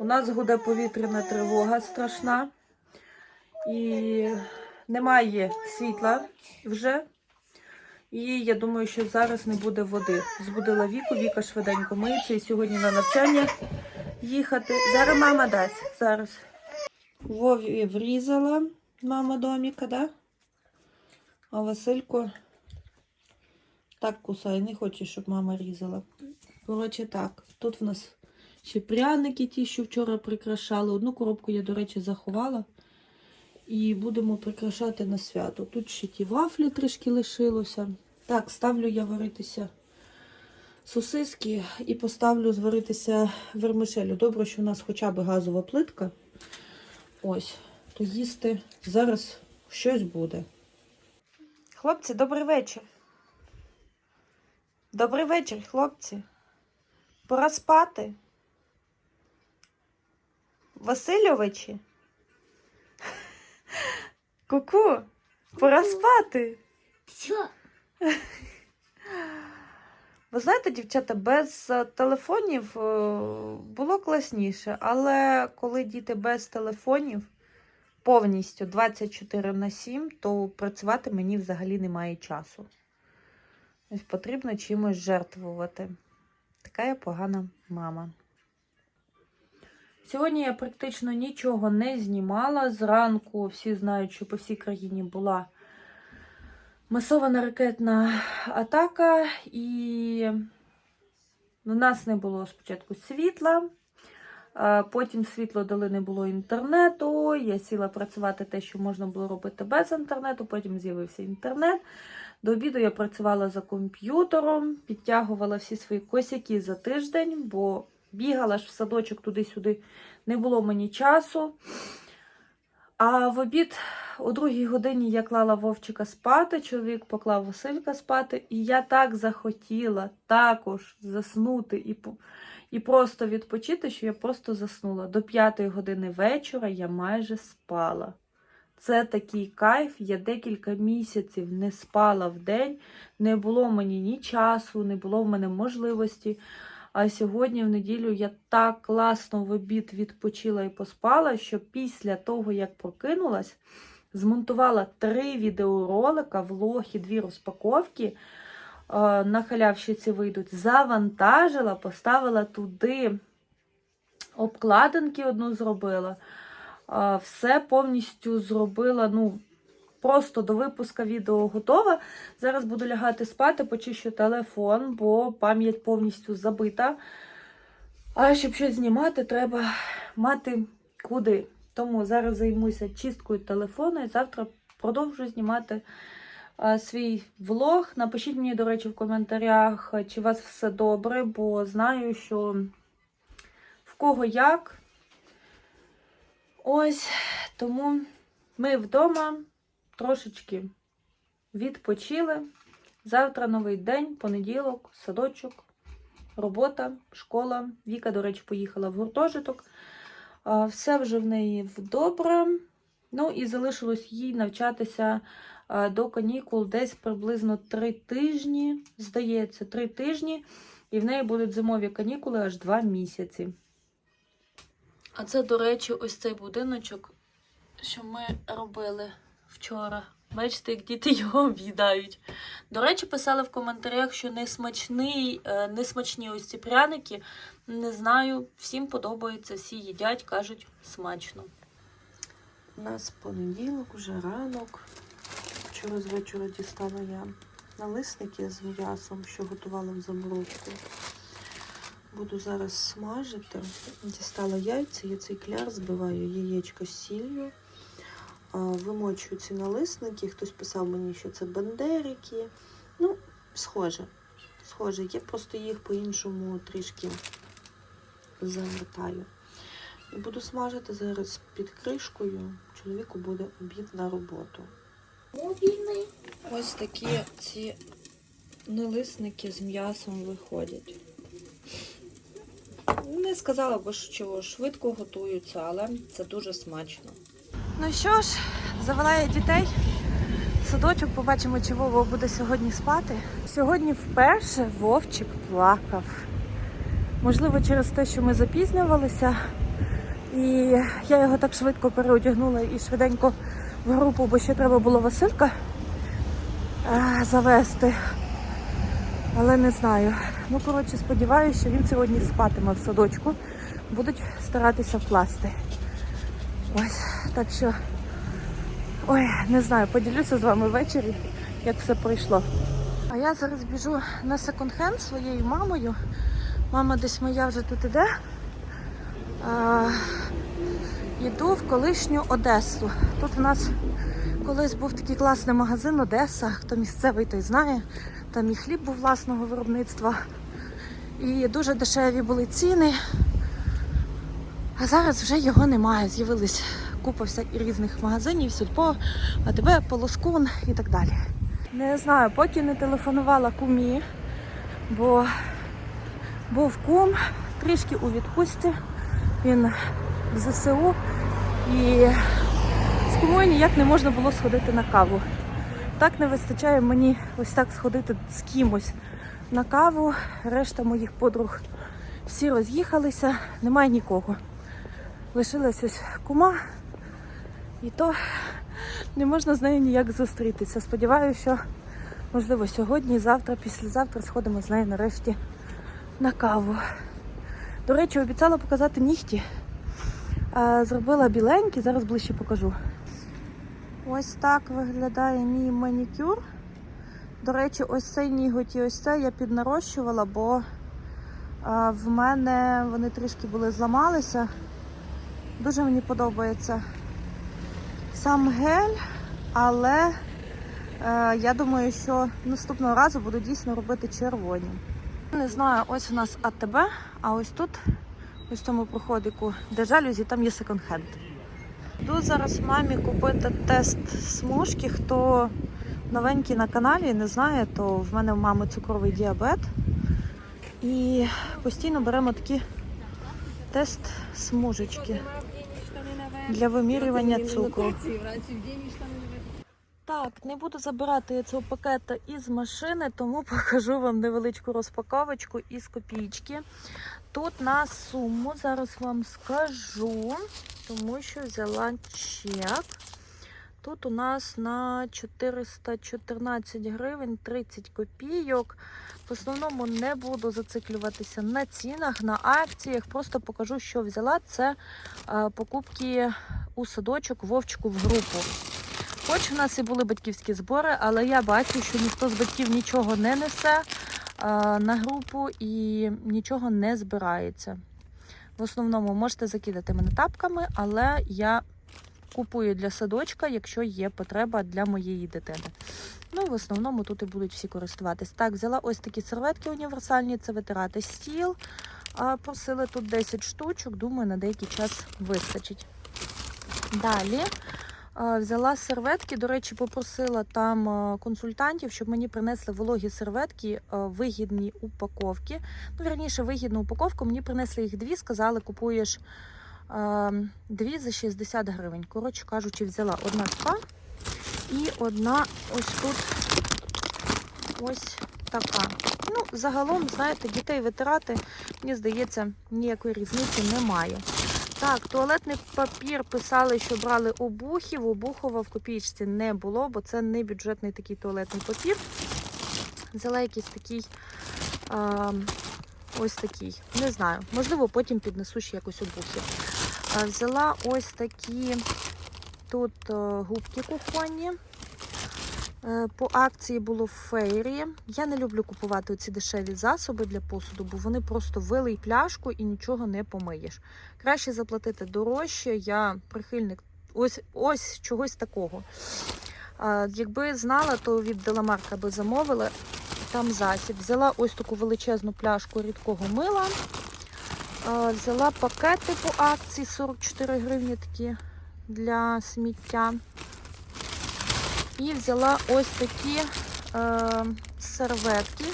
У нас гуде повітряна тривога страшна. І немає світла вже. І я думаю, що зараз не буде води. Збудила Віку, Віка швиденько миється і сьогодні на навчання їхати. Зараз мама дасть. Зараз. Вові врізала мама доміка, да? А Василько так кусає, не хоче, щоб мама різала. Коротше, так. Тут в нас ще пряники ті, що вчора прикрашали. Одну коробку я, до речі, заховала. І будемо прикрашати на свято. Тут ще ті вафлі трішки лишилося. Так, ставлю я варитися сосиски і поставлю зваритися вермишелю. Добре, що у нас хоча б газова плитка. Ось, то їсти зараз щось буде. Хлопці, добрий вечір. Добрий вечір, хлопці. Пора спати. Васильовичі. Ку-ку, пора спати. Що? Ви знаєте, дівчата, без е, телефонів е, було класніше, але коли діти без телефонів повністю 24 на 7, то працювати мені взагалі немає часу. Ось потрібно чимось жертвувати. Така я погана мама. Сьогодні я практично нічого не знімала. Зранку всі знають, що по всій країні була масована ракетна атака, і в нас не було спочатку світла. Потім світло дали, не було інтернету. Я сіла працювати те, що можна було робити без інтернету. Потім з'явився інтернет. До обіду я працювала за комп'ютером, підтягувала всі свої косяки за тиждень, бо бігала ж в садочок туди-сюди, не було мені часу. А в обід о другій годині я клала Вовчика спати, чоловік поклав Василька спати, і я так захотіла також заснути і, і просто відпочити, що я просто заснула. До п'ятої години вечора я майже спала. Це такий кайф. Я декілька місяців не спала в день, не було мені ні часу, не було в мене можливості. А сьогодні, в неділю, я так класно в обід відпочила і поспала, що після того, як прокинулась, змонтувала три відеоролика, влог і дві розпаковки. е, На халявщиці вийдуть, завантажила, поставила туди обкладинки одну зробила. Е, Все повністю зробила, ну, просто до випуска відео готова. Зараз буду лягати спати, почищу телефон, бо пам'ять повністю забита. А щоб щось знімати, треба мати куди. Тому зараз займуся чисткою телефону і завтра продовжу знімати свій влог. Напишіть мені, до речі, в коментарях, чи у вас все добре, бо знаю, що в кого як. Ось, тому ми вдома трошечки відпочили. Завтра новий день, понеділок, садочок, робота, школа. Віка, до речі, поїхала в гуртожиток. Все вже в неї добре. Ну і залишилось їй навчатися до канікул десь приблизно три тижні. Здається, три тижні. І в неї будуть зимові канікули аж два місяці. А це, до речі, ось цей будиночок, що ми робили вчора. Бачите, як діти його об'їдають. До речі, писали в коментарях, що не е, смачні ось ці пряники. Не знаю, всім подобається, всі їдять, кажуть, смачно. У нас понеділок, уже ранок. Вчора з вечора дістала я налисники з м'ясом, що готувала в заморозку. Буду зараз смажити. Дістала яйця, я цей кляр збиваю яєчко з сіллю. Вимочую ці налисники. Хтось писав мені, що це бандерики. Ну, схоже. Схоже, я просто їх по-іншому трішки завертаю. І буду смажити зараз під кришкою. Чоловіку буде обід на роботу. Ось такі ці налисники з м'ясом виходять. Не сказала б, що швидко готуються, але це дуже смачно. Ну що ж, завела я дітей. в Садочок, побачимо, чи Вова буде сьогодні спати. Сьогодні вперше Вовчик плакав. Можливо, через те, що ми запізнювалися, І я його так швидко переодягнула і швиденько в групу, бо ще треба було Василька завести. Але не знаю. Ну, коротше, сподіваюся, що він сьогодні спатиме в садочку. Будуть старатися вкласти. Ось, так що, ой, не знаю, поділюся з вами ввечері, як все пройшло. А я зараз біжу на секонд-хенд своєю мамою. Мама десь моя вже тут іде. Йду в колишню Одесу. Тут в нас колись був такий класний магазин Одеса. Хто місцевий, той знає. Там і хліб був власного виробництва. І дуже дешеві були ціни. А зараз вже його немає. З'явились купа всяких різних магазинів, сільпо, АТБ, Полоскун і так далі. Не знаю, поки не телефонувала кумі, бо був кум трішки у відпустці. Він в ЗСУ і з кумою ніяк не можна було сходити на каву. Так не вистачає мені ось так сходити з кимось на каву. Решта моїх подруг всі роз'їхалися, немає нікого. Лишилась ось кума, і то не можна з нею ніяк зустрітися. Сподіваюся, що можливо сьогодні, завтра, післязавтра сходимо з нею нарешті на каву. До речі, обіцяла показати нігті. Зробила біленькі, зараз ближче покажу. Ось так виглядає мій манікюр. До речі, ось цей ніготь і ось це я піднарощувала, бо в мене вони трішки були зламалися. Дуже мені подобається сам гель, але е, я думаю, що наступного разу буду дійсно робити червоні. Не знаю, ось у нас АТБ, а ось тут, ось в цьому проходику, де жалюзі, там є секонд-хенд. Йду зараз мамі купити тест смужки. Хто новенький на каналі не знає, то в мене у мами цукровий діабет. І постійно беремо такі тест смужечки для вимірювання цукру. Так, не буду забирати цього пакета із машини, тому покажу вам невеличку розпаковочку із копійки. Тут на суму зараз вам скажу, тому що взяла чек. Тут у нас на 414 гривень 30 копійок. В основному не буду зациклюватися на цінах, на акціях. Просто покажу, що взяла. Це е, покупки у садочок Вовчику в групу. Хоч у нас і були батьківські збори, але я бачу, що ніхто з батьків нічого не несе а, на групу і нічого не збирається. В основному можете закидати мене тапками, але я купую для садочка, якщо є потреба для моєї дитини. Ну, в основному тут і будуть всі користуватись. Так, взяла ось такі серветки універсальні, це витирати стіл. А, просили тут 10 штучок, думаю, на деякий час вистачить. Далі. Взяла серветки. До речі, попросила там консультантів, щоб мені принесли вологі серветки вигідні упаковки. Ну, вірніше, вигідну упаковку. Мені принесли їх дві, сказали, купуєш дві за 60 гривень. Коротше кажучи, взяла одна така і одна ось тут ось така. Ну, загалом, знаєте, дітей витирати, мені здається, ніякої різниці немає. Так, туалетний папір писали, що брали обухів. Обухова в копійці не було, бо це не бюджетний такий туалетний папір. Взяла якийсь такий, а, ось такий. Не знаю, можливо, потім піднесу ще якось обухи. Взяла ось такі тут губки кухонні. Е, По акції було в фейрі. Я не люблю купувати ці дешеві засоби для посуду, бо вони просто вилий пляшку і нічого не помиєш. Краще заплатити дорожче. Я прихильник ось ось чогось такого. Якби знала, то від Деламарка би замовила там засіб. Взяла ось таку величезну пляшку рідкого мила. Взяла пакети по акції 44 гривні такі для сміття. І взяла ось такі е, серветки.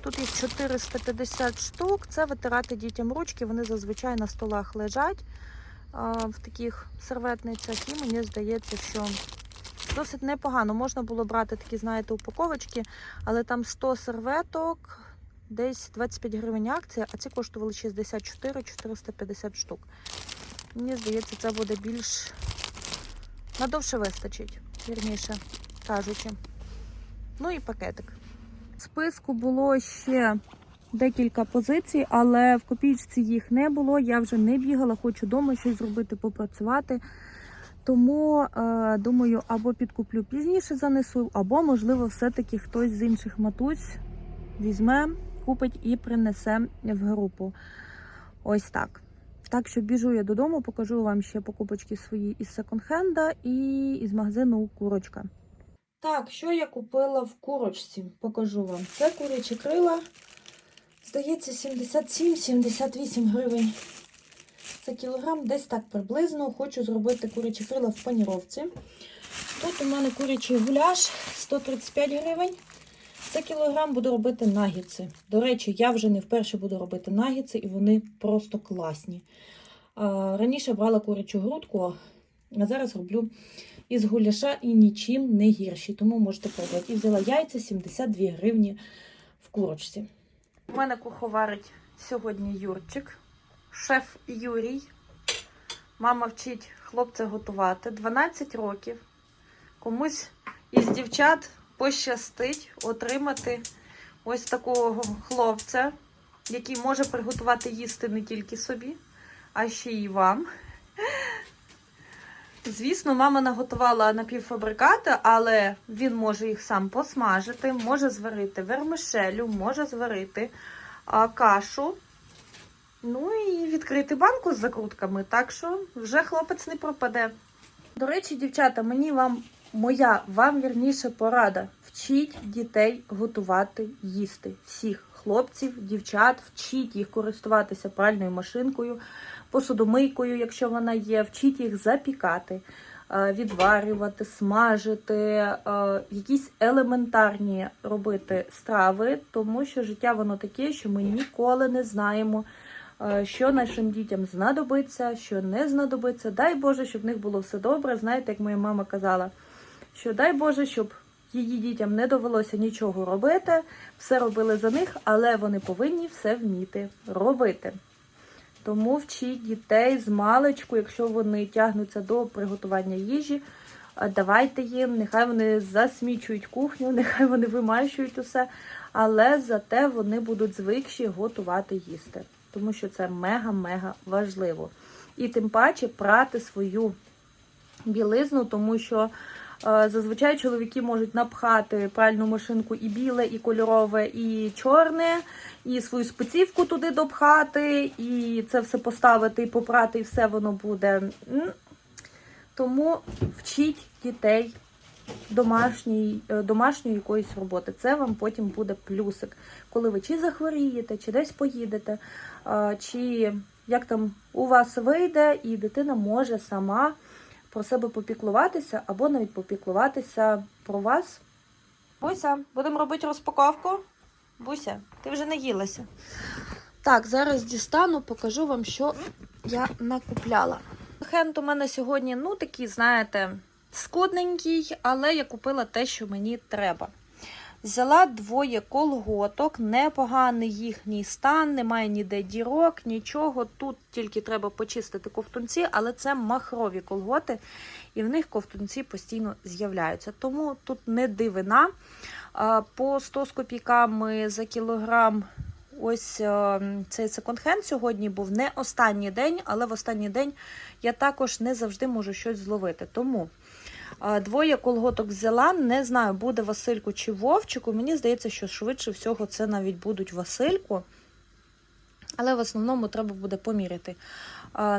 Тут їх 450 штук. Це витирати дітям ручки. Вони зазвичай на столах лежать е, в таких серветницях. І мені здається, що досить непогано. Можна було брати такі, знаєте, упаковочки, але там 100 серветок, десь 25 гривень акція, а ці коштували 64 450 штук. Мені здається, це буде більш надовше вистачить, вірніше кажучи. Ну і пакетик. В списку було ще декілька позицій, але в копійці їх не було. Я вже не бігала, хочу вдома щось зробити, попрацювати. Тому е, думаю, або підкуплю пізніше занесу, або, можливо, все-таки хтось з інших матусь візьме, купить і принесе в групу. Ось так. Так що біжу я додому, покажу вам ще покупочки свої із секонд-хенда і із магазину Курочка. Так, що я купила в курочці, покажу вам. Це курячі крила. Здається, 77-78 гривень за кілограм, десь так приблизно. Хочу зробити курячі крила в паніровці. Тут у мене курячий гуляш 135 гривень. За кілограм буду робити нагідси. До речі, я вже не вперше буду робити нагідси, і вони просто класні. Раніше брала курячу грудку, а зараз роблю із гуляша і нічим не гірші, тому можете пробувати. І взяла яйця 72 гривні в курочці. У мене куховарить сьогодні Юрчик, шеф Юрій. Мама вчить хлопця готувати 12 років. Комусь із дівчат пощастить отримати ось такого хлопця, який може приготувати їсти не тільки собі, а ще й вам. Звісно, мама наготувала напівфабрикати, але він може їх сам посмажити, може зварити вермишелю, може зварити а, кашу. Ну і відкрити банку з закрутками, так що вже хлопець не пропаде. До речі, дівчата, мені вам моя, вам вірніше порада. Вчіть дітей готувати їсти. Всіх хлопців, дівчат, вчіть їх користуватися пральною машинкою, посудомийкою, якщо вона є, вчіть їх запікати, е, відварювати, смажити, е, якісь елементарні робити страви, тому що життя воно таке, що ми ніколи не знаємо. е, Що нашим дітям знадобиться, що не знадобиться. Дай Боже, щоб в них було все добре. Знаєте, як моя мама казала, що дай Боже, щоб її дітям не довелося нічого робити, все робили за них, але вони повинні все вміти робити. Тому вчіть дітей з маличку, якщо вони тягнуться до приготування їжі, давайте їм, нехай вони засмічують кухню, нехай вони вимащують усе, але зате вони будуть звикші готувати їсти. Тому що це мега-мега важливо. І тим паче прати свою білизну, тому що зазвичай чоловіки можуть напхати пральну машинку і біле, і кольорове, і чорне, і свою спецівку туди допхати, і це все поставити і попрати, і все воно буде. Тому вчіть дітей домашньої, е, домашньої якоїсь роботи. Це вам потім буде плюсик. Коли ви чи захворієте, чи десь поїдете, е, чи як там у вас вийде, і дитина може сама про себе попіклуватися або навіть попіклуватися про вас. Буся, будемо робити розпаковку. Буся, ти вже не їлася. Так, зараз дістану, покажу вам, що я накупляла. Хенд у мене сьогодні, ну, такий, знаєте, скудненький, але я купила те, що мені треба. Взяла двоє колготок, непоганий їхній стан, немає ніде дірок, нічого. Тут тільки треба почистити ковтунці, але це махрові колготи, і в них ковтунці постійно з'являються. Тому тут не дивина. По 100 з копійками за кілограм. Ось е, цей секонд-хенд сьогодні був не останній день, але в останній день я також не завжди можу щось зловити. Тому двоє колготок взяла. Не знаю, буде Васильку чи Вовчику. Мені здається, що швидше всього це навіть будуть Васильку. Але в основному треба буде поміряти.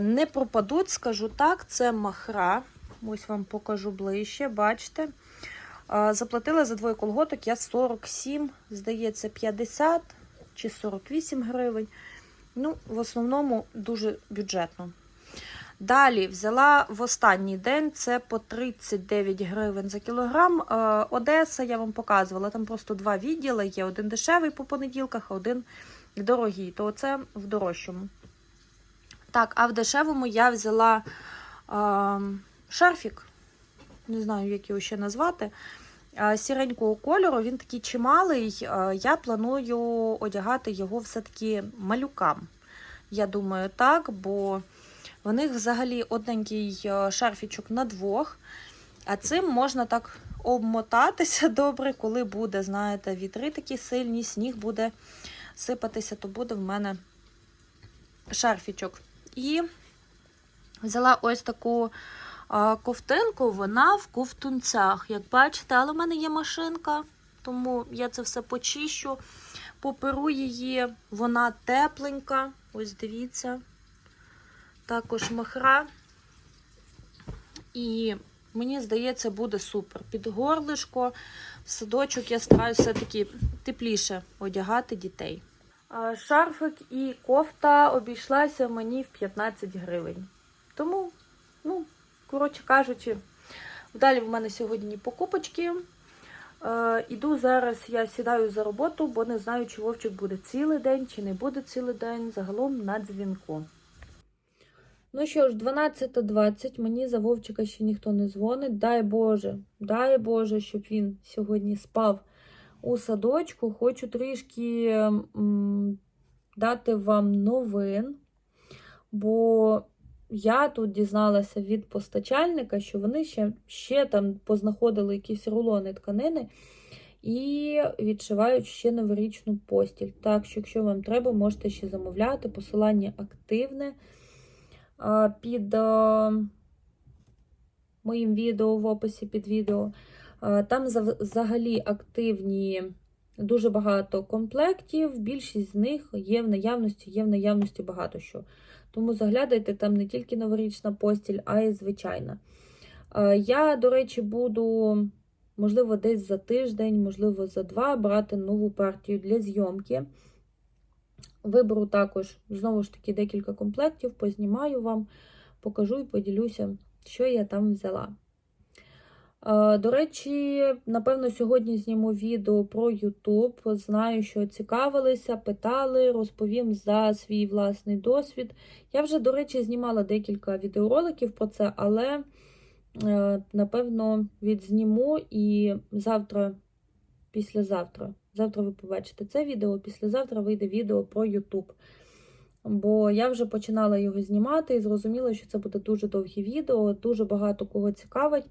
Не пропадуть, скажу так, це махра. Ось вам покажу ближче, бачите. Заплатила за двоє колготок я 47, здається, 50 чи 48 гривень. Ну, в основному дуже бюджетно. Далі взяла в останній день це по 39 гривень за кілограм. Е, Одеса я вам показувала. Там просто два відділи. Є один дешевий по понеділках, а один дорогий. То це в дорожчому. Так, а в дешевому я взяла е, шарфік. Не знаю, як його ще назвати. Е, Сіренького кольору, він такий чималий. Я планую одягати його все-таки малюкам. Я думаю, так, бо В них взагалі одненький е, шарфічок на двох, а цим можна так обмотатися добре, коли буде, знаєте, вітри такі сильні, сніг буде сипатися, то буде в мене шарфічок. І взяла ось таку а, ковтинку, вона в ковтунцях. Як бачите, але в мене є машинка, тому я це все почищу, поперу її, вона тепленька. Ось дивіться. Також махра. І мені здається, буде супер. Під горлишко, в садочок я стараюся все-таки тепліше одягати дітей. Шарфик і кофта обійшлася мені в 15 гривень. Тому, ну, коротше кажучи, далі в мене сьогодні покупочки. Іду зараз, я сідаю за роботу, бо не знаю, чи Вовчик буде цілий день, чи не буде цілий день, загалом на дзвінку. Ну що ж, 12.20, мені за Вовчика ще ніхто не дзвонить. Дай Боже, дай Боже, щоб він сьогодні спав у садочку. Хочу трішки м, дати вам новин, бо я тут дізналася від постачальника, що вони ще, ще там познаходили якісь рулони тканини і відшивають ще новорічну постіль. Так що, якщо вам треба, можете ще замовляти. Посилання активне під моїм відео в описі під відео. Там взагалі активні дуже багато комплектів. Більшість з них є в наявності, є в наявності багато що. Тому заглядайте там не тільки новорічна постіль, а й звичайна. Е, Я, до речі, буду, можливо, десь за тиждень, можливо, за два брати нову партію для зйомки. Виберу також, знову ж таки, декілька комплектів, познімаю вам, покажу і поділюся, що я там взяла. Е, До речі, напевно, сьогодні зніму відео про YouTube. Знаю, що цікавилися, питали, розповім за свій власний досвід. Я вже, до речі, знімала декілька відеороликів про це, але, е, напевно, відзніму і завтра, післязавтра. Завтра ви побачите це відео, післязавтра вийде відео про YouTube. Бо я вже починала його знімати і зрозуміла, що це буде дуже довгі відео, дуже багато кого цікавить,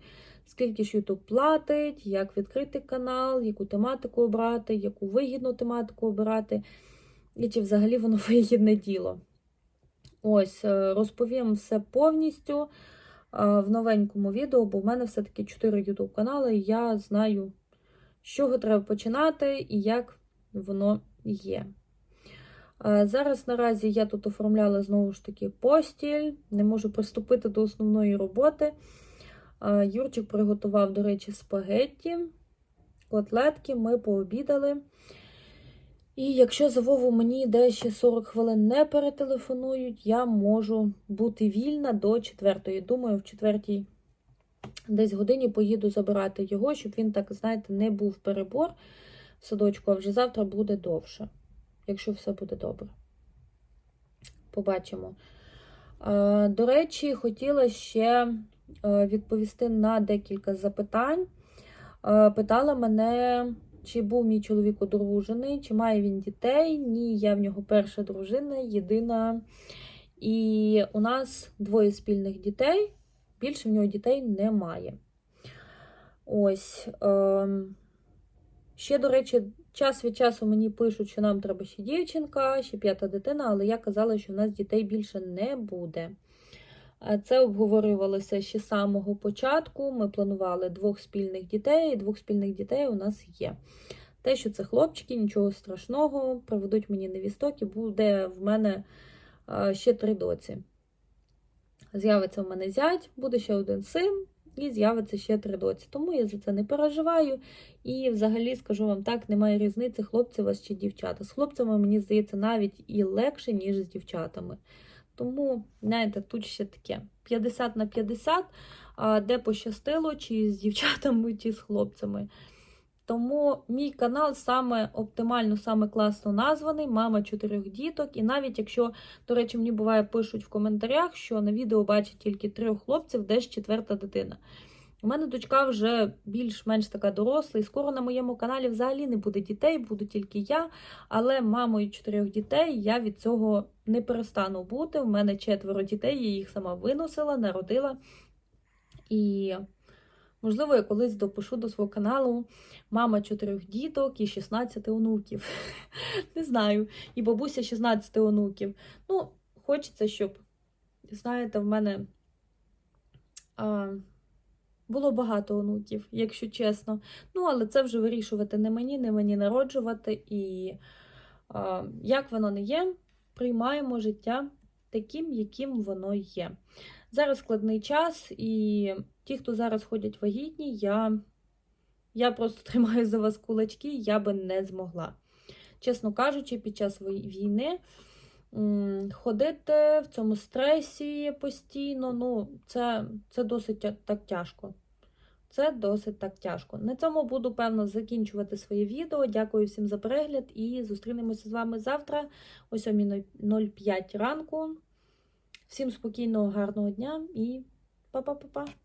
скільки ж YouTube платить, як відкрити канал, яку тематику обрати, яку вигідну тематику обирати, і чи взагалі воно вигідне діло. Ось, е, розповім все повністю е, в новенькому відео, бо в мене все-таки 4 YouTube канали, і я знаю, з чого треба починати і як воно є. Зараз наразі я тут оформляла знову ж таки постіль, не можу приступити до основної роботи. Юрчик приготував, до речі, спагетті, котлетки, ми пообідали. І якщо за Вову мені десь ще 40 хвилин не перетелефонують, я можу бути вільна до 4. Думаю, в 4 десь годині поїду забирати його, щоб він, так, знаєте, не був перебор в садочку, а вже завтра буде довше якщо все буде добре. Побачимо. Е, До речі, хотіла ще е, відповісти на декілька запитань. Е, Питала мене, чи був мій чоловік одружений, чи має він дітей. Ні, я в нього перша дружина, єдина. І у нас двоє спільних дітей. Більше в нього дітей немає. Ось. ем, Ще, до речі, час від часу мені пишуть, що нам треба ще дівчинка, ще п'ята дитина, але я казала, що в нас дітей більше не буде. Це обговорювалося ще з самого початку. Ми планували двох спільних дітей, і двох спільних дітей у нас є. Те, що це хлопчики, нічого страшного, приведуть мені невісток і буде в мене ще три доці. З'явиться в мене зять, буде ще один син, і з'явиться ще три доці. Тому я за це не переживаю. І взагалі, скажу вам так, немає різниці, хлопці у вас чи дівчата. З хлопцями, мені здається, навіть і легше, ніж з дівчатами. Тому, знаєте, тут ще таке 50 на 50, а де пощастило, чи з дівчатами, чи з хлопцями. Тому мій канал саме оптимально, саме класно названий Мама чотирьох діток. І навіть якщо, до речі, мені буває пишуть в коментарях, що на відео бачать тільки трьох хлопців, де ж четверта дитина. У мене дочка вже більш-менш така доросла, і скоро на моєму каналі взагалі не буде дітей, буду тільки я. Але мамою чотирьох дітей я від цього не перестану бути. У мене четверо дітей, я їх сама виносила, народила. І, можливо, я колись допишу до свого каналу мама чотирьох діток і 16 онуків. Не знаю. І бабуся 16 онуків. Ну, хочеться, щоб, знаєте, в мене а, було багато онуків, якщо чесно. Ну, але це вже вирішувати не мені, не мені народжувати. І а, як воно не є, приймаємо життя таким, яким воно є. Зараз складний час, і ті, хто зараз ходять вагітні, я, я просто тримаю за вас кулачки, я би не змогла. Чесно кажучи, під час війни ходити в цьому стресі постійно, ну, це, це досить так тяжко. Це досить так тяжко. На цьому буду, певно, закінчувати своє відео. Дякую всім за перегляд і зустрінемося з вами завтра о 7.05 ранку. Всім спокійного, гарного дня і па-па-па-па!